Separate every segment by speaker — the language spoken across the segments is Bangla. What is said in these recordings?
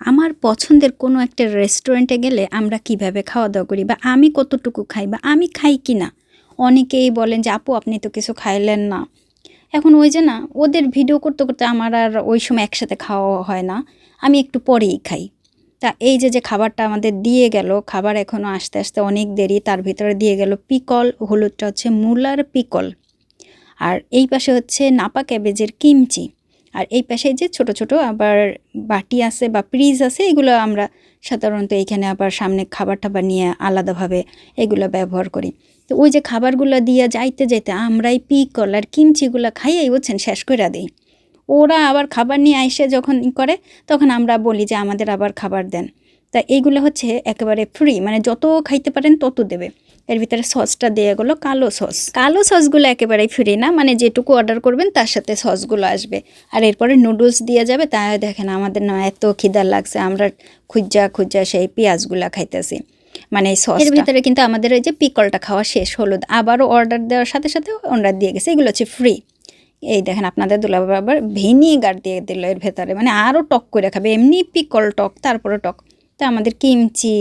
Speaker 1: আমার পছন্দের কোনো একটা রেস্টুরেন্টে গেলে আমরা কীভাবে খাওয়া দাওয়া করি বা আমি কতটুকু খাই বা আমি খাই কি না? অনেকেই বলেন যে, আপু, আপনি তো কিছু খাইলেন না। এখন ওই যে না, ওদের ভিডিও করতে করতে আমার আর ওই সময় একসাথে খাওয়া হয় না। আমি একটু পরেই খাই। তা এই যে যে খাবারটা আমাদের দিয়ে গেল, খাবার এখনও আস্তে আস্তে অনেক দেরি, তার ভিতরে দিয়ে গেল পিকল, হলুদটা হচ্ছে মূলার পিকল। আর এই পাশে হচ্ছে নাপা ক্যাবেজের কিমচি। আর এই পাশে যে ছোট ছোট আবার বাটি আছে বা প্রিজ আছে, এগুলো আমরা সাধারণত এইখানে আবার সামনে খাবার টাবার নিয়ে আলাদাভাবে এগুলো ব্যবহার করি। তো ওই যে খাবারগুলো দিয়ে যাইতে যাইতে আমরাই পিকল আর কিমচিগুলো খাইয়েই বুঝছেন শেষ করে দিই। ওরা আবার খাবার নিয়ে আইসে যখন করে, তখন আমরা বলি যে আমাদের আবার খাবার দেন। তা এইগুলো হচ্ছে একেবারে ফ্রি মানে যত খাইতে পারেন তত দেবে। এর ভিতরে সসটা দিয়ে গেলো কালো সস। কালো সসগুলো একেবারেই ফ্রি না মানে যেটুকু অর্ডার করবেন তার সাথে সসগুলো আসবে। আর এরপরে নুডলস দিয়ে যাবে, তা দেখেন আমাদের না এত খিদার লাগছে, আমরা খুঁজা খুঁজা সেই পেঁয়াজগুলা খাইতেছি। মানে সস এর ভিতরে কিন্তু আমাদের ওই যে পিকলটা খাওয়া শেষ, হলুদ। আবারও অর্ডার দেওয়ার সাথে সাথে ওনারা দিয়ে গেছে, এগুলো হচ্ছে ফ্রি এই দেখেন আপনাদের দুলাভাই আবার ভিনিগার দিয়ে দিল এর ভেতরে মানে আরও টক করে খাবে, এমনি পিকল টক, তারপরে টক। তা আমাদের কিমচি,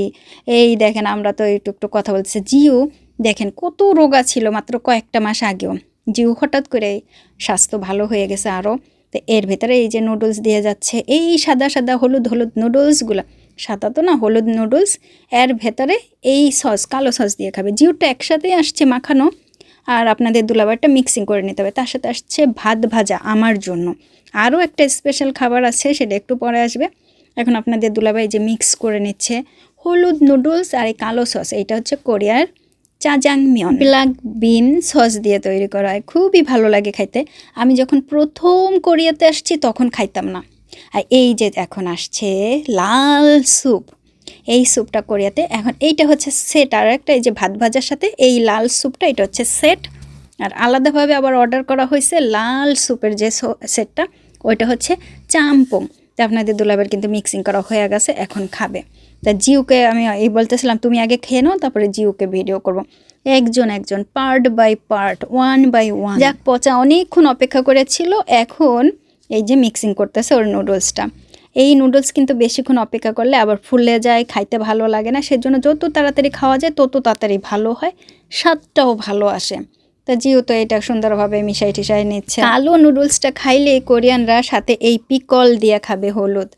Speaker 1: এই দেখেন আমরা তো একটু একটু কথা বলছি জিও দেখেন কত রোগা ছিল মাত্র কয়েকটা মাস আগেও। জিও হঠাৎ করে স্বাস্থ্য ভালো হয়ে গেছে আরও। তো এর ভেতরে এই যে নুডলস দিয়ে যাচ্ছে, এই সাদা সাদা হলুদ হলুদ নুডলসগুলো সাদা তো না, হলুদ নুডলস এর ভেতরে এই সস কালো সস দিয়ে খাবে। জিওটা একসাথেই আসছে মাখানো, আর আপনাদের দুলাবারটা মিক্সিং করে নিতে হবে। তার সাথে আসছে ভাত ভাজা আমার জন্য। আরও একটা স্পেশাল খাবার আছে, সেটা একটু পরে আসবে। এখন আপনাদের দুলাভাই যে মিক্স করে নিচ্ছে, হলুদ নুডলস আর এই কালো সস এইটা হচ্ছে কোরিয়ার চাজাংমিয়ন। ব্ল্যাক বিন সস দিয়ে তৈরি করা হয়, খুবই ভালো লাগে খাইতে। আমি যখন প্রথম কোরিয়াতে আসছি তখন খাইতাম না। আর এই যে এখন আসছে লাল স্যুপ এই স্যুপটা কোরিয়াতে। এখন এইটা হচ্ছে সেট আর একটা এই যে ভাত ভাজার সাথে এই লাল স্যুপটা এটা হচ্ছে সেট আর আলাদাভাবে আবার অর্ডার করা হয়েছে লাল স্যুপের যে সেটটা ওইটা হচ্ছে চাম্পং। তা আপনাদের দুলাবের কিন্তু মিক্সিং করা হয়ে গেছে, এখন খাবে। তা জিউকে আমি এই বলতেছিলাম, তুমি আগে খেয়ে নাও, তারপরে জিউকে ভিডিও করব। একজন একজন part by part one by one যাক, পচা অনেকক্ষণ অপেক্ষা করেছিল, এখন এই যে মিক্সিং করতেছে ওর নুডলসটা এই নুডলস কিন্তু বেশিক্ষণ অপেক্ষা করলে আবার ফুলে যায়, খাইতে ভালো লাগে না। সেজন্য যত তাড়াতাড়ি খাওয়া যায়, তত তাড়াতাড়ি ভালো হয়, স্বাদটাও ভালো আসে। তা জিও তো এটা সুন্দরভাবে মিশাই টিশাই নিচ্ছে। আলু নুডলসটা খাইলে কোরিয়ানরা সাথে এই পিকল দিয়ে খাবে হলুদ।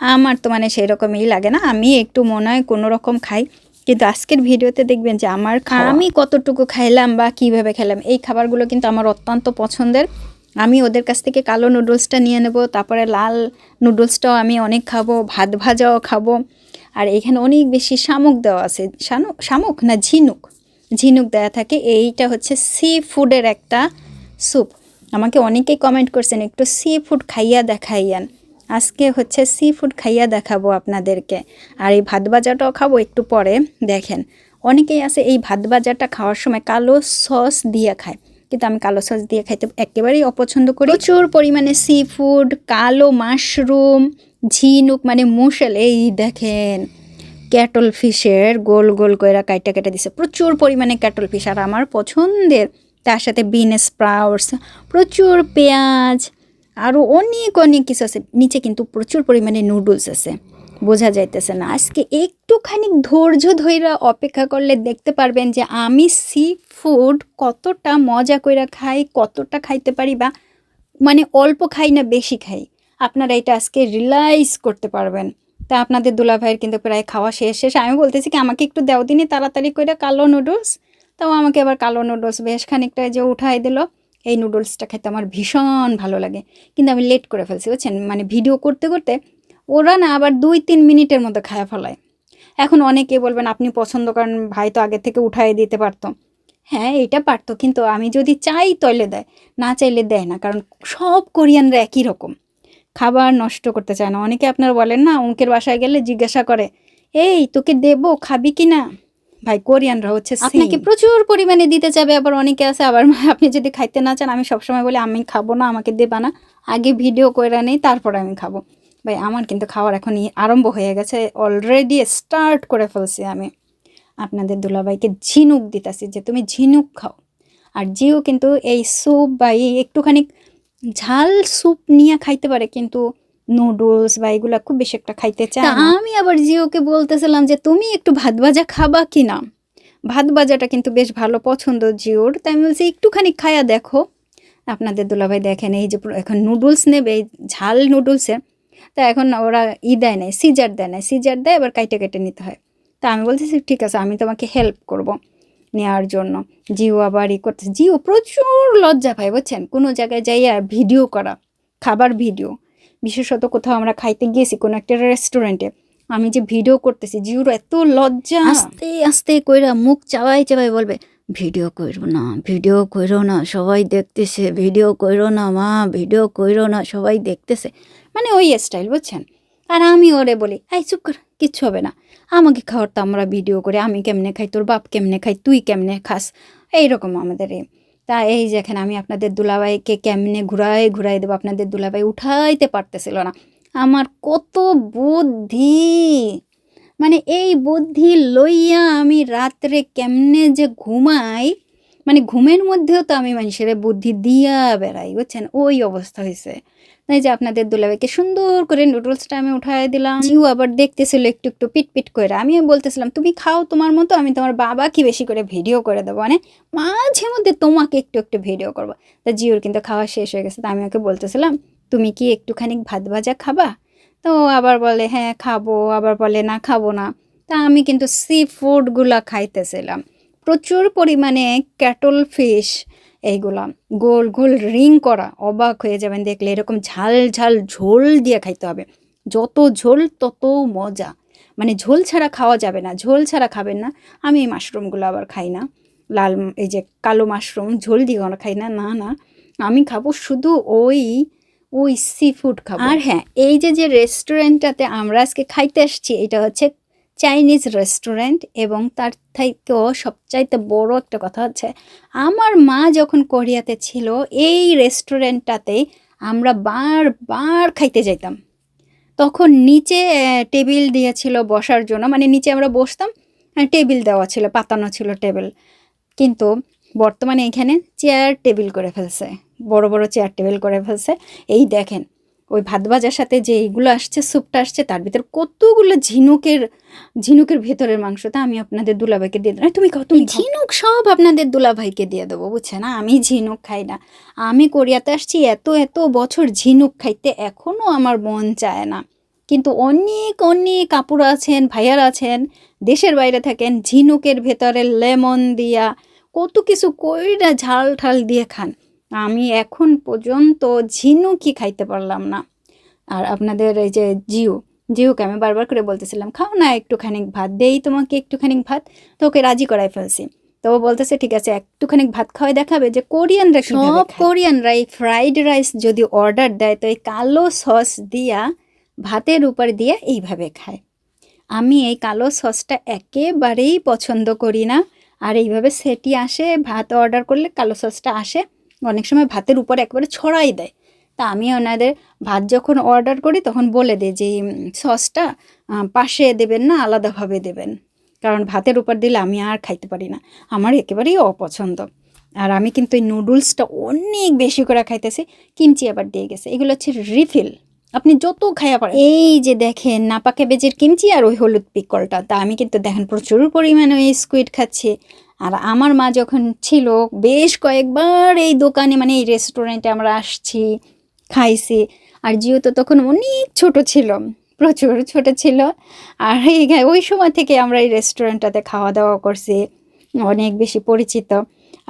Speaker 1: আমার তো মানে সেরকমই লাগে না আমি একটু মনে হয় কোনো রকম খাই। কিন্তু আজকের ভিডিওতে দেখবেন যে আমার আমি কতটুকু খাইলাম বা কীভাবে খেলাম এই খাবারগুলো কিন্তু আমার অত্যন্ত পছন্দের। আমি ওদের কাছ থেকে কালো নুডলসটা নিয়ে নেব তারপরে লাল নুডলসটাও আমি অনেক খাব ভাত ভাজাও খাব। আর এখানে অনেক বেশি শামুক দেওয়া আছে শামুক না ঝিনুক? ঝিনুক দেওয়া থাকে। এইটা হচ্ছে সি ফুডের একটা স্যুপ আমাকে অনেকেই কমেন্ট করছেন, একটু সি ফুড খাইয়া দেখাইয়ান আজকে হচ্ছে সি ফুড খাইয়া দেখাবো আপনাদেরকে। আর এই ভাত ভাজাটাও খাব একটু পরে। দেখেন, অনেকেই আছে এই ভাত ভাজাটা খাওয়ার সময় কালো সস দিয়ে খায়। কিন্তু আমি কালো সস দিয়ে খাইতে একেবারেই অপছন্দ করি। প্রচুর পরিমাণে সি ফুড কালো মাশরুম ঝিনুক মানে মুসেল। এই দেখেন ক্যাটল ফিশের গোল গোল করে কাইটা কেটে দিছে। প্রচুর পরিমাণে ক্যাটল ফিশ আর আমার পছন্দের, তার সাথে বিন স্প্রাউটস, প্রচুর পেঁয়াজ আরও অনেক অনেক কিছু আছে। নিচে কিন্তু প্রচুর পরিমাণে নুডলস আছে। বোঝা যাইতেছে না। আজকে একটুখানি ধৈর্য ধৈরা অপেক্ষা করলে দেখতে পারবেন যে আমি সি ফুড কতটা মজা করে খাই, কতটা খাইতে পারি বা মানে অল্প খাই না, বেশি খাই। আপনারা এটা আজকে রিলাইজ করতে পারবেন। তা আপনাদের দুলা ভাইয়ের কিন্তু প্রায় খাওয়া শেষ শেষ। আমি বলতেছি কি, আমাকে একটু দেও দিনই তাড়াতাড়ি করে কালো নুডলস। তাও আমাকে আবার কালো নুডলস বেশ খানিকটা যে উঠাই দিল। এই নুডলসটা খেতে আমার ভীষণ ভালো লাগে। কিন্তু আমি লেট করে ফেলছি, বুঝছেন? মানে ভিডিও করতে করতে ওরা না আবার দুই তিন মিনিটের মধ্যে খায়া ফেলায়। এখন অনেকে বলবেন, আপনি পছন্দ করেন, ভাই তো আগে থেকে উঠাই দিতে পারতো। হ্যাঁ এটা পারতো, কিন্তু আমি যদি চাই তৈলে দেয়, না চাইলে দেয় না, কারণ সব কোরিয়ানরা একই রকম। খাবার নষ্ট করতে চায় না। অনেকে আপনারা বলেন, না, অঙ্কের বাসায় গেলে জিজ্ঞাসা করে, এই, তোকে দেবো, খাবি কি না ভাই, কোরিয়ানরা হচ্ছে আপনাকে প্রচুর পরিমাণে দিতে চাবে আবার অনেকে আছে, আবার আপনি যদি খাইতে না চান, আমি সবসময় বলি, আমি খাব না, আমাকে দেবা না। আগে ভিডিও করে নেই, তারপর আমি খাব। ভাই, আমার কিন্তু খাওয়ার এখনই আরম্ভ হয়ে গেছে অলরেডি স্টার্ট করে ফেলছি আমি। আপনাদের দুলাভাইকে ঝিনুক দিতেছি যে, তুমি ঝিনুক খাও। আর জিও কিন্তু এই স্যুপ বা একটুখানি ঝাল স্যুপ নিয়ে খাইতে পারে কিন্তু নুডলস বা এগুলো খুব বেশি একটা খাইতে চায় আমি আবার জিওকে বলতেছিলাম যে তুমি একটু ভাত ভাজা খাবা কি না ভাত ভাজাটা কিন্তু বেশ ভালো পছন্দ জিওর তাই আমি বলছি একটুখানি খায়া দেখো। আপনাদের দুলাভাই দেখেন এই যে এখন নুডলস নেবে এই ঝাল নুডলসের তা এখন ওরা ই দেয় নাই সিজার দেয় নাই সিজার দেয় এবার কাইটে কেটে নিতে হয়। তা আমি বলতেছি ঠিক আছে আমি তোমাকে হেল্প করব। নেওয়ার জন্য। জিও আবার ই করতেছে। জিও প্রচুর লজ্জা পায়, বুঝছেন? কোনো জায়গায় যাইয়া ভিডিও করা, খাবার ভিডিও। বিশেষত কোথাও আমরা খাইতে গিয়েছি, কোনো একটা রেস্টুরেন্টে, আমি যে ভিডিও করতেছি, জিওর এত লজ্জা। আস্তে আস্তে কইরা মুখ চাওয়াই চাওয়াই বলবে, ভিডিও কইরো না, ভিডিও কইরো না, সবাই দেখতেছে, ভিডিও কইরো না মা, ভিডিও কইরো না, সবাই দেখতেছে। মানে ওই স্টাইল বুঝছেন? আর আমি ওরে বলি, এই চুপ কর কিচ্ছু হবে না। আমাকে খাওয়ার তো আমরা ভিডিও করে, আমি কেমনে খাই, তোর বাপ কেমনে খাই তুই কেমনে খাস? এইরকম আমাদের এ। তা এই যেখানে আমি আপনাদের দুলাভাইকে কেমনে ঘুরাই ঘুরাই দেবো, আপনাদের দুলাভাই উঠাইতে পারতেছিল না। আমার কত বুদ্ধি! মানে এই বুদ্ধি লইয়া আমি রাত্রে কেমনে যে ঘুমাই মানে ঘুমের মধ্যেও তো আমি মানুষের বুদ্ধি দিয়া বেড়াই, বুঝছেন? ওই অবস্থা হয়েছে তাই যে আপনাদের দুলাভাইকে সুন্দর করে নুডলসটা আমি উঠাই দিলাম। জিউ আবার দেখতেছিল একটু একটু পিট পিট করে। আমি বলতেছিলাম, তুমি খাও তোমার মতো, আমি তোমার বাবা কি বেশি করে ভিডিও করে দেবো। মানে মাঝে মধ্যে তোমাকে একটু একটু ভিডিও করব। তা জিওর কিন্তু খাওয়া শেষ হয়ে গেছে, তা আমি ওকে বলতেছিলাম, তুমি কি একটুখানি ভাত ভাজা খাবা? তো আবার বলে হ্যাঁ খাব। আবার বলে, না, খাব না। তা আমি কিন্তু সি ফুডগুলা খাইতেছিলাম। প্রচুর পরিমাণে ক্যাটল ফিশ এইগুলা। গোল গোল রিং করা, অবাক হয়ে যাবেন দেখলে। এরকম ঝাল ঝাল ঝোল দিয়ে খাইতে হবে। যত ঝোল, তত মজা। মানে ঝোল ছাড়া খাওয়া যাবে না। ঝোল ছাড়া খাবেন না। আমি এই মাশরুমগুলো আবার খাই না। লাল, এই যে কালো মাশরুম, ঝোল দিয়ে আমরা খাই না। না না। আমি খাব শুধু ওই ওই সি ফুড খাব। আর হ্যাঁ এই যে যে রেস্টুরেন্টটাতে আমরা আজকে খাইতে আসছি, এটা হচ্ছে চাইনিজ রেস্টুরেন্ট এবং তার থেকেও সবচাইতে বড় একটা কথা হচ্ছে, আমার মা যখন কোরিয়াতে ছিল, এই রেস্টুরেন্টটাতেই আমরা বারবার খাইতে যাইতাম। তখন নিচে টেবিল দিয়েছিল বসার জন্য মানে নিচে আমরা বসতাম টেবিল দেওয়া ছিল, পাতানো ছিল টেবিল। কিন্তু বর্তমানে এখানে চেয়ার টেবিল করে ফেলছে, বড় বড় চেয়ার টেবিল করে ফেলছে। এই দেখেন ওই ভাত ভাজার সাথে যে এইগুলো আসছে, স্যুপটা আসছে, তার ভিতরে কতগুলো ঝিনুকের ঝিনুকের ভেতরের মাংসটা আমি আপনাদের দুলাভাইকে দিয়ে দেবো। তুমি কত ঝিনুক সব আপনাদের দুলাভাইকে দিয়ে দেবো বুঝছে না আমি ঝিনুক খাই না। আমি কোরিয়াতে আসছি, এত এত বছর ঝিনুক খাইতে এখনও আমার মন চায় না। কিন্তু অনেক অনেক কাপড় আছেন, ভাইয়ার আছেন, দেশের বাইরে থাকেন, ঝিনুকের ভেতরে লেমন দিয়া কত কিছু কইরা ঝাল ঠাল দিয়ে খান। আমি এখন পর্যন্ত ঝিনুকই খাইতে পারলাম না। আর আপনাদের এই যে জিও জিওকে আমি বারবার করে বলতেছিলাম খাও না একটুখানি ভাত দেই তোমাকে একটুখানি ভাত তো ওকে রাজি করাই ফেলছি। তো ও বলতেছে ঠিক আছে একটুখানি ভাত খাওয়াই দেখাবে যে কোরিয়ানরা সব কোরিয়ানরা এই ফ্রাইড রাইস যদি অর্ডার দেয় তো এই কালো সস দিয়া ভাতের উপর দিয়ে এইভাবে খায়। আমি এই কালো সসটা একেবারেই পছন্দ করি না। আর এইভাবে সেটি আসে ভাত অর্ডার করলে কালো সসটা আসে অনেক সময় ভাতের উপর একবারে ছড়াই দেয়। তা আমি ওনাদের ভাত যখন অর্ডার করি, তখন বলে দিই যে সসটা পাশে দেবেন না, আলাদাভাবে দেবেন। কারণ ভাতের উপর দিলে আমি আর খাইতে পারি না। আমার একেবারেই অপছন্দ। আর আমি কিন্তু এই নুডলসটা অনেক বেশি করে খাইতেছি, কিমচি আবার দিয়ে গেছে। এগুলো হচ্ছে রিফিল আপনি যত খাইয়া পারেন। এই যে দেখেন, নাপাকে বেজের কিমচি আর ওই হলুদ পিকলটা। তা আমি কিন্তু দেখেন প্রচুর পরিমাণে ওই স্কুইড খাচ্ছি। আর আমার মা যখন ছিল, বেশ কয়েকবার এই দোকানে মানে এই রেস্টুরেন্টে আমরা আসছি, খাইছি। আর জিও তো তখন অনেক ছোট ছিল, প্রচুর ছোট ছিল। আর এই ওই সময় থেকে আমরা এই রেস্টুরেন্টটাতে খাওয়া দাওয়া করছি, অনেক বেশি পরিচিত।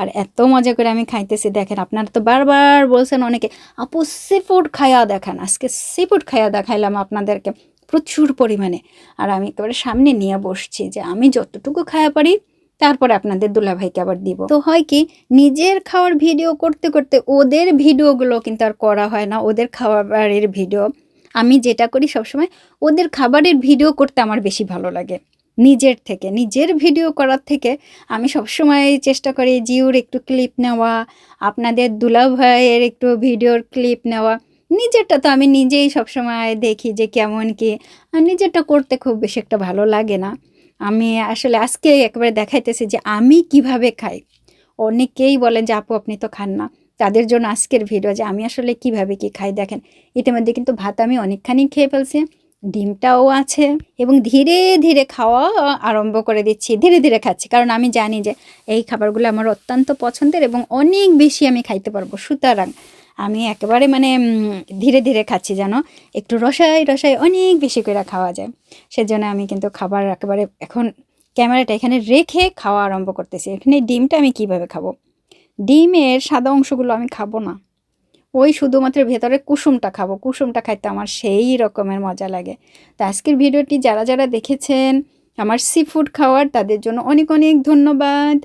Speaker 1: আর এত মজা করে আমি খাইতেছি, দেখেন আপনারা তো বারবার বলছেন অনেকে, আপু সি ফুড খাইয়া দেখান। আজকে সি ফুড খাইয়া দেখাইলাম আপনাদেরকে প্রচুর পরিমাণে। আর আমি একেবারে সামনে নিয়ে বসছি যে আমি যতটুকু খাওয়া পারি তারপরে আপনাদের দুলাভাইকে আবার দিব। তো হয় কি, নিজের খাওয়ার ভিডিও করতে করতে ওদের ভিডিওগুলো কিন্তু আর করা হয় না। ওদের খাবারের ভিডিও, আমি যেটা করি সবসময় ওদের খাবারের ভিডিও করতে আমার বেশি ভালো লাগে। নিজের থেকে, নিজের ভিডিও করার থেকে আমি সবসময় চেষ্টা করি জিওর একটু ক্লিপ নেওয়া, আপনাদের দুলা ভাইয়ের একটু ভিডিওর ক্লিপ নেওয়া। নিজেরটা তো আমি নিজেই সবসময় দেখি যে কেমন কি, আর নিজেরটা করতে খুব বেশি একটা ভালো লাগে না। আমি আসলে আজকে একেবারে দেখাইতেছি যে আমি কীভাবে খাই। অনেকেই বলেন যে, আপু, আপনি তো খান না। তাদের জন্য আজকের ভিডিও যে আমি আসলে কীভাবে কি খাই, দেখেন। ইতিমধ্যে কিন্তু ভাত আমি অনেকখানি খেয়ে ফেলছি, ডিমটাও আছে এবং ধীরে ধীরে খাওয়া আরম্ভ করে দিচ্ছি, ধীরে ধীরে খাচ্ছি। কারণ আমি জানি যে, এই খাবারগুলো আমার অত্যন্ত পছন্দের এবং অনেক বেশি আমি খাইতে পারব, সুতরাং আমি একেবারে মানে ধীরে ধীরে খাচ্ছি যেন একটু রসাই রসাই অনেক বেশি করে খাওয়া যায়। সেজন্য আমি কিন্তু খাবার একেবারে এখন ক্যামেরাটা এখানে রেখে খাওয়া আরম্ভ করতেছি। এখানে ডিমটা আমি কীভাবে খাব? ডিমের সাদা অংশগুলো আমি খাব না। ওই শুধুমাত্র ভেতরে কুসুমটা খাব। কুসুমটা খাইতে আমার সেই রকমের মজা লাগে। তো আজকের ভিডিওটি যারা যারা দেখেছেন, আমার সি ফুড খাওয়ার, তাদের জন্য অনেক অনেক ধন্যবাদ।